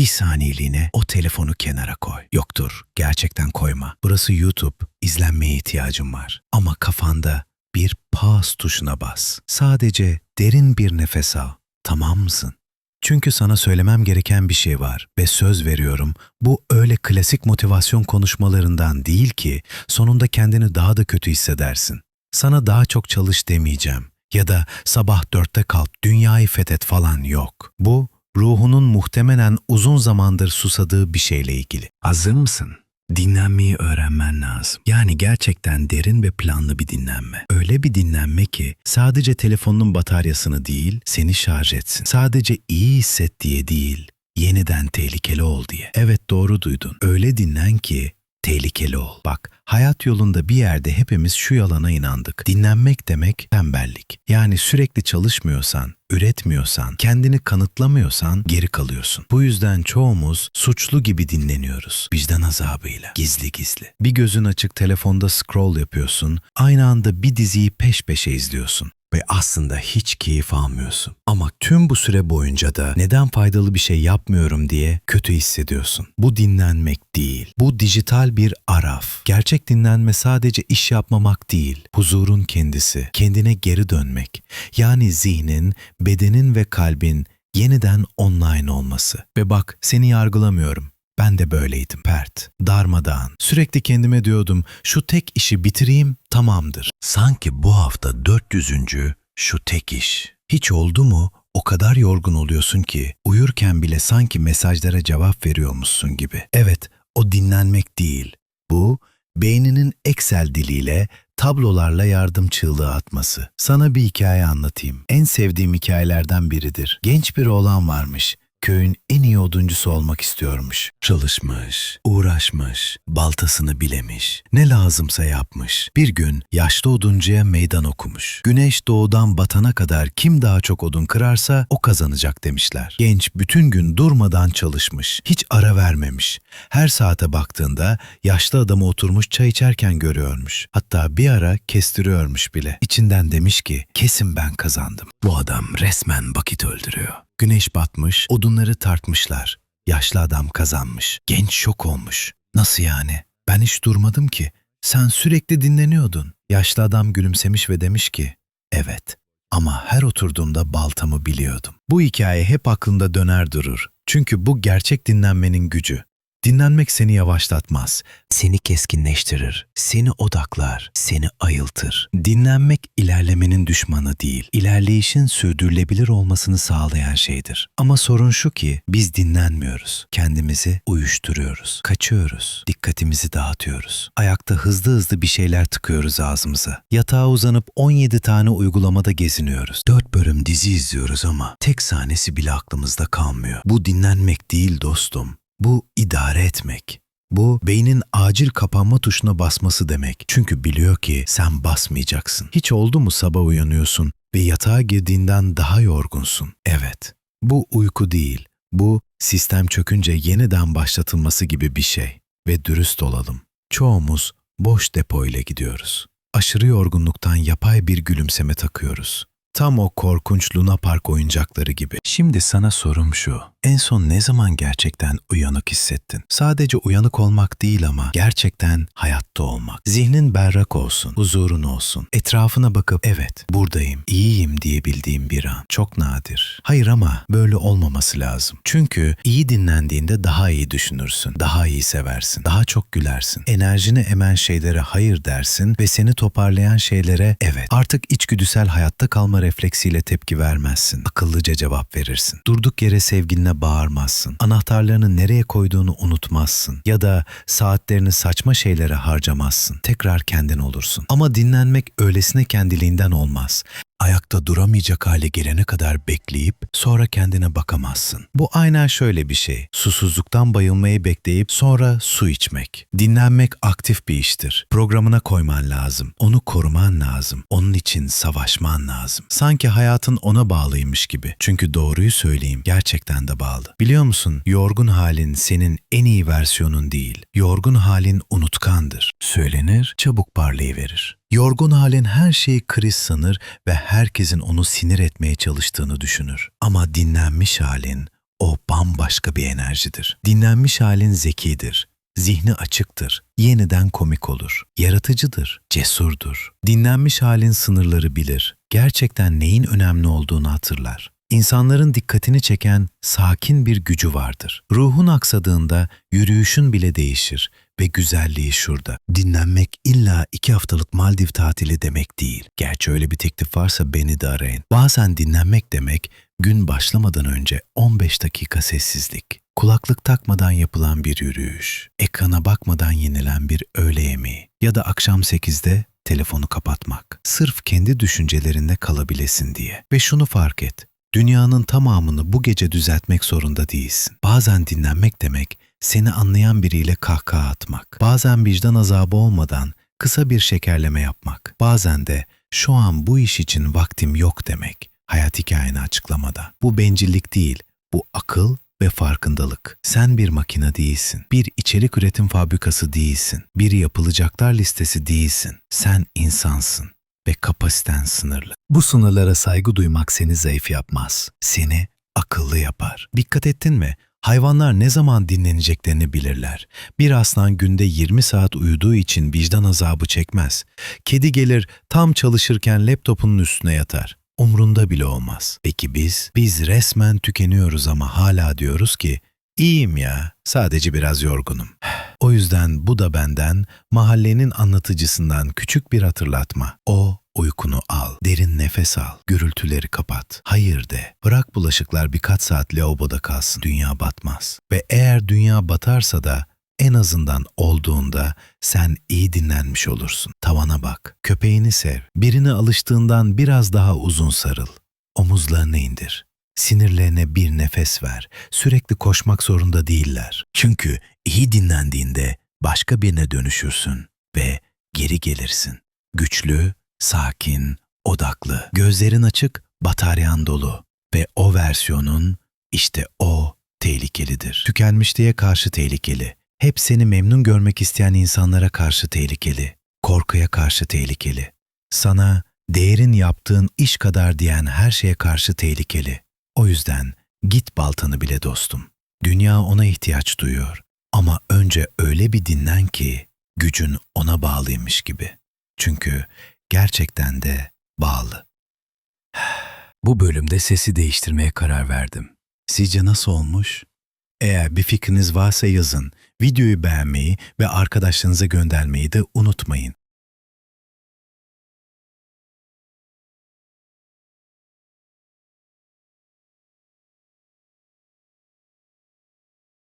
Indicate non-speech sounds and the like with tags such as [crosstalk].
Bir saniyeliğine o telefonu kenara koy. Yoktur, gerçekten koyma. Burası YouTube, izlenmeye ihtiyacım var. Ama kafanda bir pause tuşuna bas. Sadece derin bir nefes al. Tamam mısın? Çünkü sana söylemem gereken bir şey var ve söz veriyorum bu öyle klasik motivasyon konuşmalarından değil ki sonunda kendini daha da kötü hissedersin. Sana daha çok çalış demeyeceğim ya da sabah dörtte kalk dünyayı fethet falan yok. Bu ruhunun muhtemelen uzun zamandır susadığı bir şeyle ilgili. Hazır mısın? Dinlenmeyi öğrenmen lazım. Yani gerçekten derin ve planlı bir dinlenme. Öyle bir dinlenme ki sadece telefonun bataryasını değil, seni şarj etsin. Sadece iyi hisset diye değil, yeniden tehlikeli ol diye. Evet doğru duydun. Öyle dinlen ki tehlikeli ol. Bak, hayat yolunda bir yerde hepimiz şu yalana inandık. Dinlenmek demek tembellik. Yani sürekli çalışmıyorsan, üretmiyorsan, kendini kanıtlamıyorsan geri kalıyorsun. Bu yüzden çoğumuz suçlu gibi dinleniyoruz. Vicdan azabıyla, gizli gizli. Bir gözün açık telefonda scroll yapıyorsun, aynı anda bir diziyi peş peşe izliyorsun ve aslında hiç keyif almıyorsun. Ama tüm bu süre boyunca da neden faydalı bir şey yapmıyorum diye kötü hissediyorsun. Bu dinlenmek değil. Bu dijital bir araf. Gerçek dinlenme sadece iş yapmamak değil. Huzurun kendisi, kendine geri dönmek. Yani zihnin, bedenin ve kalbin yeniden online olması. Ve bak seni yargılamıyorum. Ben de böyleydim pert, darmadağın. Sürekli kendime diyordum şu tek işi bitireyim tamamdır. Sanki bu hafta 400. şu tek iş. Hiç oldu mu o kadar yorgun oluyorsun ki uyurken bile sanki mesajlara cevap veriyormuşsun gibi. Evet o dinlenmek değil. Bu beyninin Excel diliyle tablolarla yardım çığlığı atması. Sana bir hikaye anlatayım. En sevdiğim hikayelerden biridir. Genç bir oğlan varmış köyün en iyi oduncusu olmak istiyormuş. Çalışmış, uğraşmış, baltasını bilemiş, ne lazımsa yapmış. Bir gün yaşlı oduncuya meydan okumuş. Güneş doğudan batana kadar kim daha çok odun kırarsa o kazanacak demişler. Genç bütün gün durmadan çalışmış, hiç ara vermemiş. Her saate baktığında yaşlı adamı oturmuş çay içerken görüyormuş. Hatta bir ara kestiriyormuş bile. İçinden demiş ki kesin ben kazandım. Bu adam resmen vakit öldürüyor. Güneş batmış, odunları tartmışlar. Yaşlı adam kazanmış. Genç şok olmuş. Nasıl yani? Ben hiç durmadım ki. Sen sürekli dinleniyordun. Yaşlı adam gülümsemiş ve demiş ki, evet ama her oturduğumda baltamı biliyordum. Bu hikaye hep aklında döner durur. Çünkü bu gerçek dinlenmenin gücü. Dinlenmek seni yavaşlatmaz, seni keskinleştirir, seni odaklar, seni ayıltır. Dinlenmek ilerlemenin düşmanı değil, ilerleyişin sürdürülebilir olmasını sağlayan şeydir. Ama sorun şu ki biz dinlenmiyoruz. Kendimizi uyuşturuyoruz, kaçıyoruz, dikkatimizi dağıtıyoruz. Ayakta hızlı hızlı bir şeyler tıkıyoruz ağzımıza. Yatağa uzanıp 17 tane uygulamada geziniyoruz. 4 bölüm dizi izliyoruz ama tek sahnesi bile aklımızda kalmıyor. Bu dinlenmek değil dostum. Bu idare etmek. Bu beynin acil kapanma tuşuna basması demek. Çünkü biliyor ki sen basmayacaksın. Hiç oldu mu sabah uyanıyorsun ve yatağa girdiğinden daha yorgunsun? Evet. Bu uyku değil. Bu sistem çökünce yeniden başlatılması gibi bir şey. Ve dürüst olalım. Çoğumuz boş depo ile gidiyoruz. Aşırı yorgunluktan yapay bir gülümseme takıyoruz. Tam o korkunç Luna Park oyuncakları gibi. Şimdi sana sorum şu. En son ne zaman gerçekten uyanık hissettin? Sadece uyanık olmak değil ama gerçekten hayatta olmak. Zihnin berrak olsun, huzurun olsun. Etrafına bakıp evet buradayım, iyiyim diyebildiğim bir an. Çok nadir. Hayır ama böyle olmaması lazım. Çünkü iyi dinlendiğinde daha iyi düşünürsün, daha iyi seversin, daha çok gülersin. Enerjini emen şeylere hayır dersin ve seni toparlayan şeylere evet. Artık içgüdüsel hayatta kalma refleksiyle tepki vermezsin. Akıllıca cevap verirsin. Durduk yere sevgiline bağırmazsın. Anahtarlarını nereye koyduğunu unutmazsın. Ya da saatlerini saçma şeylere harcamazsın. Tekrar kendin olursun. Ama dinlenmek öylesine kendiliğinden olmaz ayakta duramayacak hale gelene kadar bekleyip sonra kendine bakamazsın. Bu aynen şöyle bir şey. Susuzluktan bayılmayı bekleyip sonra su içmek. Dinlenmek aktif bir iştir. Programına koyman lazım. Onu koruman lazım. Onun için savaşman lazım. Sanki hayatın ona bağlıymış gibi. Çünkü doğruyu söyleyeyim gerçekten de bağlı. Biliyor musun? Yorgun halin senin en iyi versiyonun değil. Yorgun halin unutkandır. Söylenir, çabuk parlayıverir. Yorgun halin her şeyi kriz sanır ve herkesin onu sinir etmeye çalıştığını düşünür. Ama dinlenmiş halin o bambaşka bir enerjidir. Dinlenmiş halin zekidir. Zihni açıktır, yeniden komik olur, yaratıcıdır, cesurdur. Dinlenmiş halin sınırları bilir, gerçekten neyin önemli olduğunu hatırlar. İnsanların dikkatini çeken sakin bir gücü vardır. Ruhun aksadığında yürüyüşün bile değişir ve güzelliği şurada. Dinlenmek illa iki haftalık Maldiv tatili demek değil. Gerçi öyle bir teklif varsa beni de arayın. Bazen dinlenmek demek gün başlamadan önce 15 dakika sessizlik. Kulaklık takmadan yapılan bir yürüyüş, ekrana bakmadan yenilen bir öğle yemeği ya da akşam 8'de telefonu kapatmak. Sırf kendi düşüncelerinde kalabilesin diye. Ve şunu fark et. Dünyanın tamamını bu gece düzeltmek zorunda değilsin. Bazen dinlenmek demek seni anlayan biriyle kahkaha atmak. Bazen vicdan azabı olmadan kısa bir şekerleme yapmak. Bazen de şu an bu iş için vaktim yok demek. Hayat hikayeni açıklamada. Bu bencillik değil, bu akıl ve farkındalık. Sen bir makine değilsin. Bir içerik üretim fabrikası değilsin. Bir yapılacaklar listesi değilsin. Sen insansın ve kapasiten sınırlı. Bu sınırlara saygı duymak seni zayıf yapmaz. Seni akıllı yapar. Dikkat ettin mi? Hayvanlar ne zaman dinleneceklerini bilirler. Bir aslan günde 20 saat uyuduğu için vicdan azabı çekmez. Kedi gelir tam çalışırken laptopunun üstüne yatar. Umrunda bile olmaz. Peki biz? Biz resmen tükeniyoruz ama hala diyoruz ki İyiyim ya, sadece biraz yorgunum. [sighs] O yüzden bu da benden, mahallenin anlatıcısından küçük bir hatırlatma. O, uykunu al, derin nefes al, gürültüleri kapat. Hayır de, bırak bulaşıklar birkaç saat lavaboda kalsın, dünya batmaz. Ve eğer dünya batarsa da en azından olduğunda sen iyi dinlenmiş olursun. Tavana bak, köpeğini sev, birine alıştığından biraz daha uzun sarıl. Omuzlarını indir. Sinirlerine bir nefes ver. Sürekli koşmak zorunda değiller. Çünkü iyi dinlendiğinde başka birine dönüşürsün ve geri gelirsin. Güçlü, sakin, odaklı. Gözlerin açık, bataryan dolu. Ve o versiyonun işte o tehlikelidir. Tükenmişliğe karşı tehlikeli. Hep seni memnun görmek isteyen insanlara karşı tehlikeli. Korkuya karşı tehlikeli. Sana değerin yaptığın iş kadar diyen her şeye karşı tehlikeli. O yüzden git baltanı bile dostum. Dünya ona ihtiyaç duyuyor. Ama önce öyle bir dinlen ki gücün ona bağlıymış gibi. Çünkü gerçekten de bağlı. [sighs] Bu bölümde sesi değiştirmeye karar verdim. Sizce nasıl olmuş? Eğer bir fikriniz varsa yazın. Videoyu beğenmeyi ve arkadaşlarınıza göndermeyi de unutmayın.